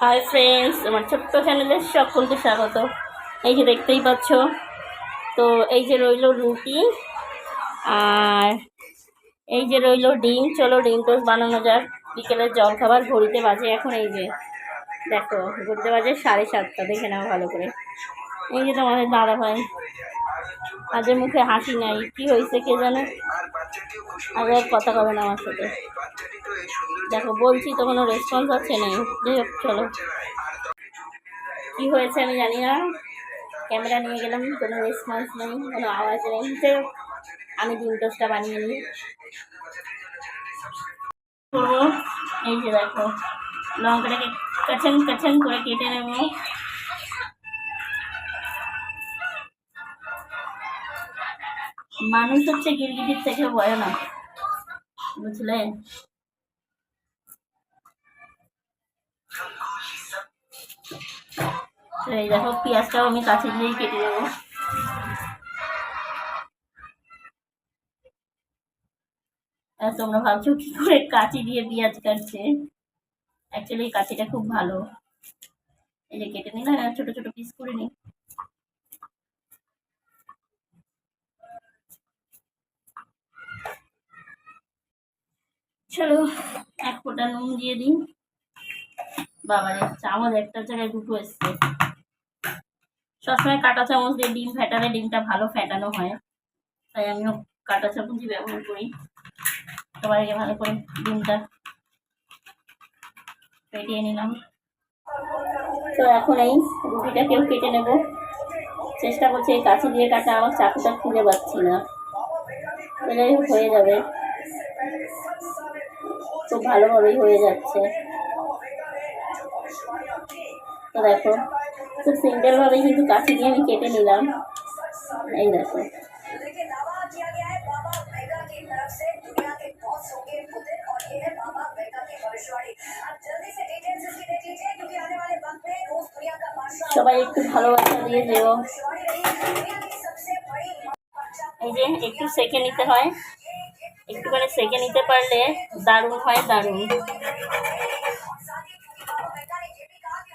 Hi friends আমার ছোট্ট চ্যানেলে সকলকে স্বাগত। এই যে দেখতেই পাচ্ছ, তো এই যে রইল রুটি, আর এই যে রইল ডিম। চলো ডিম টোস্ট বানানো যাক। বিকেলের জল খাবার ঘড়িতে বাজে এখন এই যে, দেখো, ঘড়িতে বাজে সাড়ে সাতটা, দেখে নাও ভালো করে। এই যে তোমাদের দাদা ভাই তাদের মুখে হাসি নাই। কি হয়েছে কে জানে? আর কথা কবে না আমার সাথে। দেখো, বলছি তো কোনো রেসপন্স আছে নেই। যাই হোক, চলো। কী হয়েছে আমি জানি না। ক্যামেরা নিয়ে গেলাম, কোনো রেসপন্স নেই, কোনো আওয়াজ নেই। যাই হোক, আমি ডিম টোস্টটা বানিয়ে নিই। এই যে দেখো, লঙ্কাটাকে কাছান কাছান করে কেটে নেব। মানুষ হচ্ছে গিরগিটির থেকে ভয় না বুঝলে? তো এই দেখো, পেঁয়াজটাও আমি কাছে দিয়েই কেটে দেবো তোমরা ভাবছ কি করে কাঁচি দিয়ে পেঁয়াজ কাটছে? অ্যাকচুয়ালি কাঁচিটা খুব ভালো। এই যে কেটে নিলাম আর ছোটো ছোটো পিস করে নিই। চলো, এক ফোঁটা নুন দিয়ে দিই। বাবারে চামচ একটা জায়গায় দুটো এসছে। সবসময় কাঁটা চামচ দিয়ে ডিম ফেটালে ডিমটা ভালো ফেটানো হয়। তাই আমিও কাঁটা চামচই ব্যবহার করি। সবার আগে ভালো করে ডিমটা ফেটিয়ে নিলাম। তো এখন এই রুটিটাকেও কেটে নেব। চেষ্টা করছি এই কাছে দিয়ে কাটা আমার চাকুটা খুঁজে পাচ্ছি না। এটাই হয়ে যাবে। খুব ভালোভাবেই হয়ে যাচ্ছে। তো দেখো, খুব সিম্পলভাবে কিন্তু কাছে দিয়ে আমি কেটে নিলাম। এই দেখো। সবাই একটু ভালোবাসা দিয়ে যেও। এই যে একটু সেকে নিতে হয়। একটুখানি সেকে নিতে পারলে দারুণ হয়, দারুণ।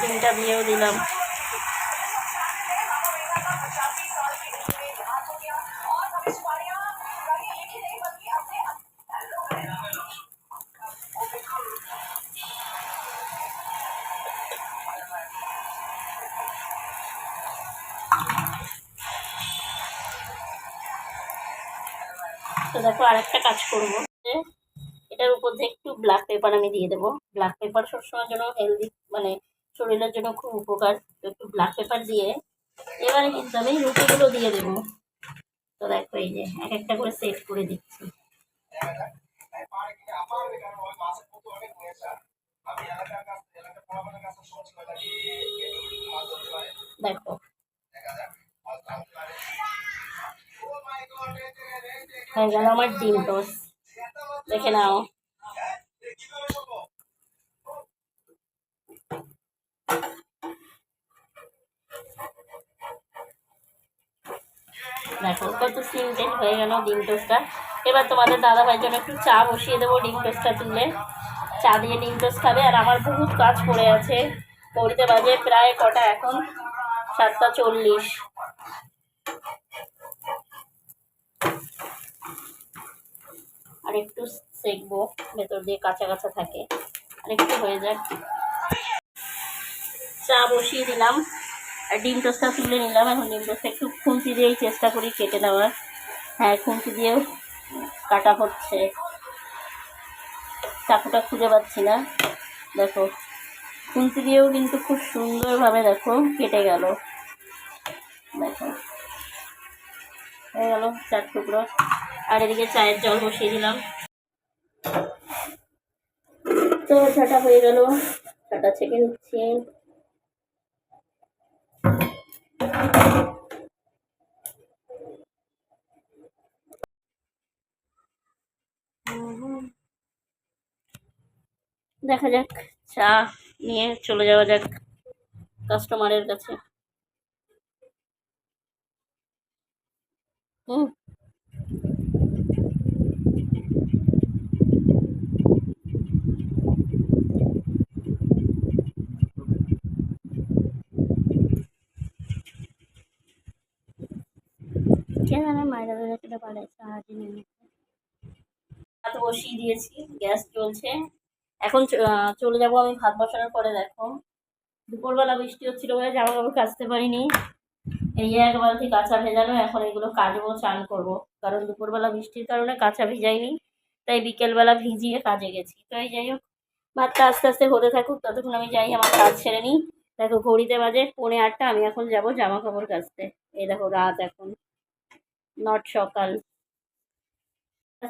ডিমটা নিয়েও দিলাম। তো দেখো আরেকটা কাজ করব। এটার উপর দিয়ে একটু ব্ল্যাক পেপার আমি দিয়ে দেবো। ব্ল্যাক পেপার সবসময় জন্য হেলদি মানে শরীরের জন্য খুব উপকার। তো একটু ব্ল্যাক পেপার দিয়ে এবারে কিন্তু আমি রুটিগুলো দিয়ে দেবো। তো দেখো এই যে এক একটা করে সেট করে দিচ্ছি। দেখো। হয়ে আমার ডিম টোস্ট দেখে নাও দেখো কত সিম্পল হয়ে গেল, ডিম টোস্টটা। এবার তোমাদের দাদা ভাইয়ের জন্য একটু চা বসিয়ে দেবো, ডিম টোস্টটা তুলে। চা দিয়ে ডিম টোস্ট খাবে, আর আমার বহুত কাজ পড়ে আছে। পড়তে বাজে প্রায় কটা এখন, সাতটা চল্লিশ। আর একটু সেকবো, ভেতর দিয়ে কাঁচা কাঁচা থাকে। আর একটু হয়ে যাক। চা বসিয়ে দিলাম। আর ডিম টোস্টটা তুলে নিলাম। এখন ডিম টোস্টটা একটু খুন্তি দিয়েই চেষ্টা করি কেটে নেওয়ার। হ্যাঁ খুন্তি দিয়েও কাটা হচ্ছে। চাকুটা খুঁজে পাচ্ছি না। দেখো, খুন্তি দিয়েও কিন্তু খুব সুন্দরভাবে দেখো কেটে গেল। দেখো, হয়ে গেল চার টুকরো। আর এদিকে চায়ের জল বসিয়ে দিলাম। তো ছাটা হয়ে গেল। ছাটা ছেঁকে নিচ্ছি। দেখা যাক, চা নিয়ে চলে যাওয়া যাক কাস্টমারের কাছে। হুম কে জানে মায়েরা যেটা পারে সাহায্য নিয়ে ভাত বসিয়ে দিয়েছি, গ্যাস চলছে এখন চলে যাব আমি ভাত বসানোর পরে, দেখো। দুপুরবেলা বৃষ্টি হচ্ছিল বলে জামা কাপড় কাচতে পারিনি। এই এক বালতি কাঁচা ভেজানো, এখন এগুলো কাচবো, চান করব। কারণ দুপুরবেলা বৃষ্টির কারণে কাঁচা ভিজাইনি, তাই বিকেলবেলা ভিজিয়ে কাজে গেছি। তো এই যাই হোক, ভাতটা আস্তে আস্তে হতে থাকুক, ততক্ষণ আমি যাই, আমার কাজ ছেড়ে নিই। দেখো, ঘড়িতে বাজে পৌনে আটটা, আমি এখন যাব জামা কাপড় কাচতে। এই দেখো, রাত এখন, নট সকাল।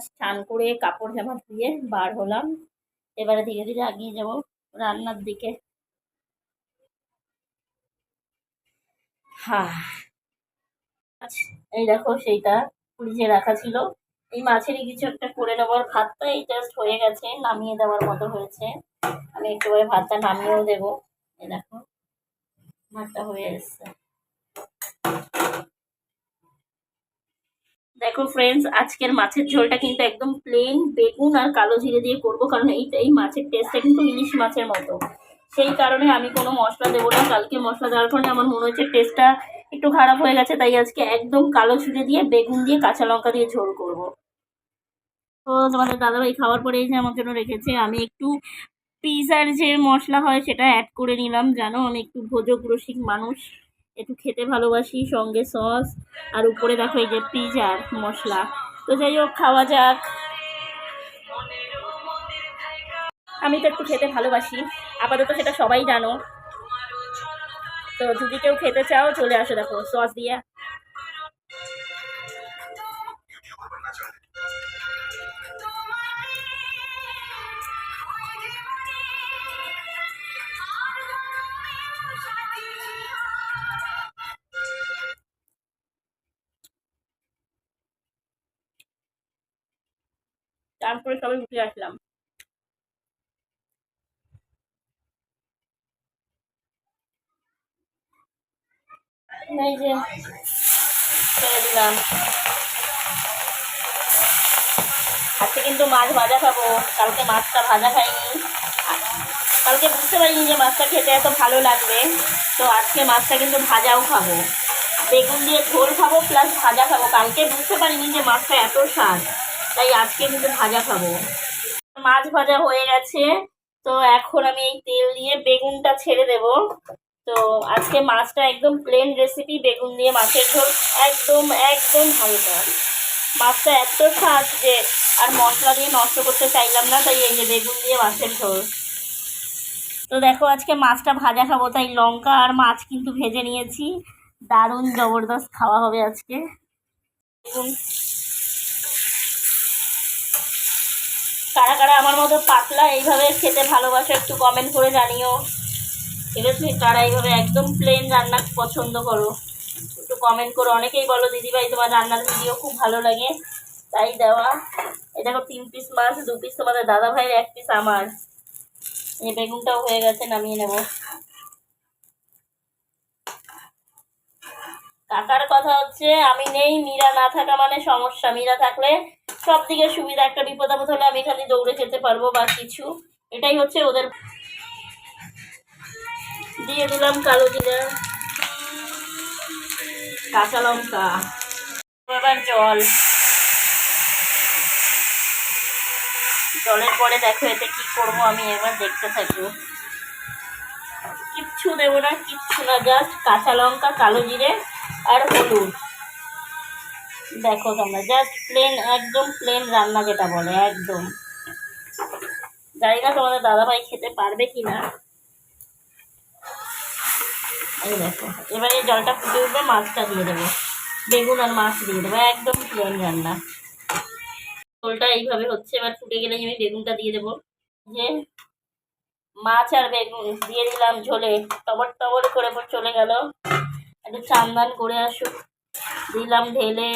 স্নান করে কাপড় জামা ধুয়ে বার হলাম। এবারে ধীরে ধীরে আগিয়ে যাব রান্নার দিকে। হ্যাঁ আচ্ছা, এই দেখো সেইটা ফ্রিজে রাখা ছিল। এই মাছেরই কিছু একটা করে নেবার ভাতটা এই জাস্ট হয়ে গেছে নামিয়ে দেওয়ার মতো হয়েছে। আমি একটু ভাতটা নামিয়েও দেবো। এই দেখো ভাতটা হয়ে এসছে। দেখো ফ্রেন্ডস আজকের মাছের ঝোলটা কিন্তু একদম প্লেন বেগুন আর কালো জিরে দিয়ে করব, কারণ এই এই মাছের টেস্টটা কিন্তু ইলিশ মাছের মতো। সেই কারণে আমি কোনো মশলা দেবো না, কালকে মশলা দেওয়ার ফলে আমার মনে হচ্ছে টেস্টটা একটু খারাপ হয়ে গেছে, তাই আজকে একদম কালো জিরে দিয়ে বেগুন দিয়ে কাঁচা লঙ্কা দিয়ে ঝোল করব। তো তোমাদের দাদাভাই খাওয়ার পরে এই যে আমার জন্য রেখেছে, আমি একটু পিজার যে মশলা হয় সেটা অ্যাড করে নিলাম, জানো, আমি একটু ভোজক রসিক মানুষ। একটু খেতে ভালোবাসি, সঙ্গে সস আর উপরে দেখো এই যে পিজার মশলা। তো যাই হোক, খাওয়া যাক। আমি তো একটু খেতে ভালোবাসি। আপাতত সেটা সবাই জানো। তো যদি কেউ খেতে চাও, চলে আসো দেখো সস দিয়ে। সবাই উঠে আসলাম। আজকে কিন্তু মাছ ভাজা খাব। কালকে মাছটা ভাজা খাইনি। কালকে বুঝতে পারিনি যে মাছটা খেতে এত ভালো লাগবে। তো আজকে মাছটা কিন্তু ভাজাও খাব। বেগুন দিয়ে ঝোল খাব প্লাস ভাজা খাব। কালকে বুঝতে পারিনি যে মাছটা এত স্বাদ। তাই আজকে কিন্তু ভাজা খাব। মাছ ভাজা হয়ে গেছে, তো এখন আমি এই তেল দিয়ে বেগুনটা ছেড়ে দেব। তো আজকে মাছটা একদম প্লেন রেসিপি বেগুন দিয়ে মাছের ঝোল একদম একদম হালকা। মাছটা এত স্বাদ যে আর মশলা দিয়ে নষ্ট করতে চাইলাম না, তাই এই যে বেগুন দিয়ে মাছের ঝোল। তো দেখো আজকে মাছটা ভাজা খাব, তাই লঙ্কা আর মাছ কিন্তু ভেজে নিয়েছি। দারুণ জবরদস্ত খাওয়া হবে আজকে। দেখুন কারা কারা আমার মতো পাতলা এইভাবে খেতে ভালোবাসো একটু কমেন্ট করে জানিও। ঠিক আছে কারা এইভাবে একদম প্লেন রান্না পছন্দ করো? একটু কমেন্ট করো। অনেকেই বলো, দিদিভাই, তোমার রান্নার ভিডিও খুব ভালো লাগে। তাই দেওয়া। এই দেখো, তিন পিস মাছ, দু পিস তোমাদের দাদা ভাইয়ের এক পিস আমার। এই বেগুনটাও হয়ে গেছে, নামিয়ে নেব। কাকার কথা হচ্ছে, আমি নেই। মীরা না থাকা মানে সমস্যা। মীরা থাকলে সব দিকে সুবিধা, একটা বিপদ আপদ হলে আমি এখানে দৌড়ে যেতে পারব বা কিছু। এটাই হচ্ছে ওদের দিয়ে দিলাম কালো জিরা, কাঁচা লঙ্কা, এবার জল। জলের পরে দেখো এতে কি করব আমি এবার দেখতে থাকব। কিচ্ছু দেবো না, কিচ্ছু না জাস্ট কাঁচা লঙ্কা, কালো জিরে আর হলুদ। দেখো তোমরা জাস্ট প্লেন একদম প্লেন রান্না যেটা বলে, একদম। জানি না তোমাদের দাদাভাই খেতে পারবে কি না এই দেখো, এবারে জলটা ফুটে উঠবে, মাছটা দিয়ে দেবো। বেগুন আর মাছ দিয়ে দেবো, একদম প্লেন রান্না। ঝোলটা এইভাবে হচ্ছে, এবার ফুটে গেলে আমি বেগুনটা দিয়ে দেবো। যে মাছ আর বেগুন, দিয়ে দিলাম ঝোলে টবর টবর করে চলে গেল। একটু চান্দান করে আসুক। দিলাম ঢেলে।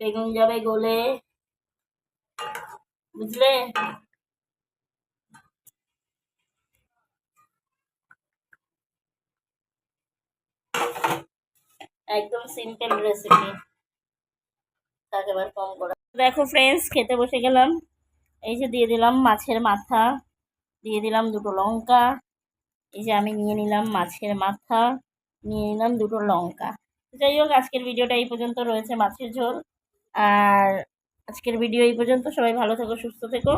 বেগুন যাবে গলে। বুঝলে? একদম সিম্পল রেসিপি তাকে এবার কম করা। দেখো ফ্রেন্ডস খেতে বসে গেলাম। এই যে দিয়ে দিলাম মাছের মাথা। দিয়ে দিলাম দুটো লঙ্কা। এই যে আমি নিয়ে নিলাম মাছের মাথা। নিয়ে নিলাম দুটো লঙ্কা। যাই হোক, আজকের ভিডিওটা এই পর্যন্ত রয়েছে মাছের ঝোল। আর আজকের ভিডিও এই পর্যন্ত। সবাই ভালো থেকো, সুস্থ থেকো।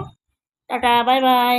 Tata, bye bye.